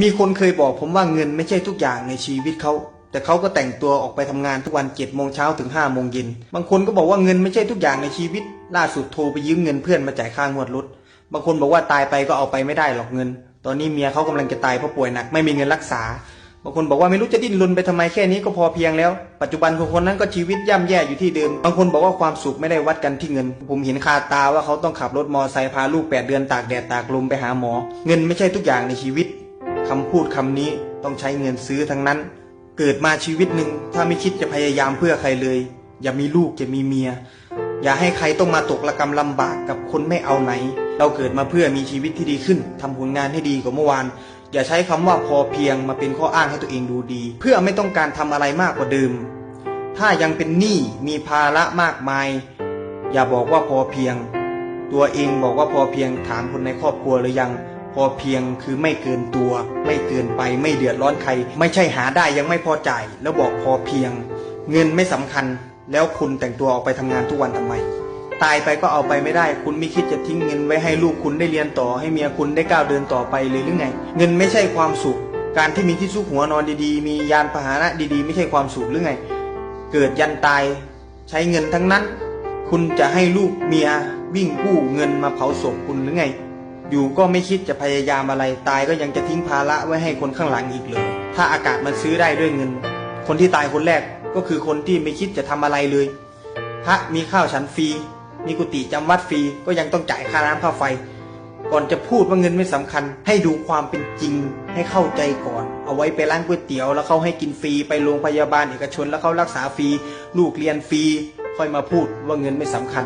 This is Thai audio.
มีคนเคยบอกผมว่าเงินไม่ใช่ทุกอย่างในชีวิตเขาแต่เขาก็แต่งตัวออกไปทำงานทุกวันเจ็ดโมงเช้าถึงห้าโมงเย็นบางคนก็บอกว่าเงินไม่ใช่ทุกอย่างในชีวิต ล่าสุดโทรไปยืมเงินเพื่อนมาจ่ายค่างวดรถบางคนบอกว่าตายไปก็เอาไปไม่ได้หรอกเงิน ตอนนี้เมียเขากำลังจะตายเพราะป่วยหนักไม่มีเงินรักษา บางคนบอกว่าไม่รู้จะดิ้นรนไปทำไมแค่นี้ก็พอเพียงแล้ว ปัจจุบันคนคนนั้นก็ชีวิตย่ำแย่อยู่ที่เดิม บางคนบอกว่าความสุขไม่ได้วัดกันที่เงิน ผมเห็นคาตาว่าเขาต้องขับรถมอไซค์พาลูกแปดเดือนตากแดดตากลมไปหาหมอ เงินไม่ใช่ทุกอย่างในชีวิต คำพูดคำนี้ต้องใช้เงินซื้อทั้งนั้น เกิดมาชีวิตหนึ่งถ้าไม่คิดจะพยายามเพื่อใครเลย อย่ามีลูกอย่ามีเมีย อย่าให้ใครต้องมาตกระกรรมลำบากกับคนไม่เอาไหน เราเกิดมาเพื่อมีชีวิตที่ดีขึ้นทำผลงานให้ดีกว่าเมื่อวาน อย่าใช้คำว่าพอเพียงมาเป็นข้ออ้างให้ตัวเองดูดี เพื่อไม่ต้องการทำอะไรมากกว่าเดิม ถ้ายังเป็นหนี้มีภาระมากมาย อย่าบอกว่าพอเพียง ตัวเองบอกว่าพอเพียงถามคนในครอบครัวหรือยัง พอเพียงคือไม่เกินตัว ไม่เกินไปไม่เดือดร้อนใคร ไม่ใช่หาได้ยังไม่พอจ่าย แล้วบอกพอเพียง เงินไม่สำคัญ แล้วคุณแต่งตัวออกไปทำงานทุกวันทำไม ตายไปก็เอาไปไม่ได้ คุณไม่คิดจะทิ้งเงินไว้ให้ลูกคุณได้เรียนต่อให้เมียคุณได้ก้าวเดินต่อไปเลยหรือไง เงินไม่ใช่ความสุข การที่มีที่ซุกหัวนอนดีๆ มียานพาหนะดีๆ ไม่ใช่ความสุขหรือไง เกิดยันตายใช้เงินทั้งนั้น คุณจะให้ลูกเมียวิ่งกู้เงินมาเผาศพคุณหรือไง อยู่ก็ไม่คิดจะพยายามอะไร ตายก็ยังจะทิ้งภาระไว้ให้คนข้างหลังอีกเลยถ้าอากาศมันซื้อได้ด้วยเงิน คนที่ตายคนแรกก็คือคนที่ไม่คิดจะทำอะไรเลย พระมีข้าวฉันฟรี มีกุฏิจำวัดฟรี ก็ยังต้องจ่ายค่าน้ำค่าไฟ ก่อนจะพูดว่าเงินไม่สำคัญ ให้ดูความเป็นจริง ให้เข้าใจก่อน เอาไว้ไปร้านก๋วยเตี๋ยว แล้วเขาให้กินฟรี ไปโรงพยาบาลเอกชน แล้วเขารักษาฟรี ลูกเรียนฟรี ค่อยมาพูดว่าเงินไม่สำคัญ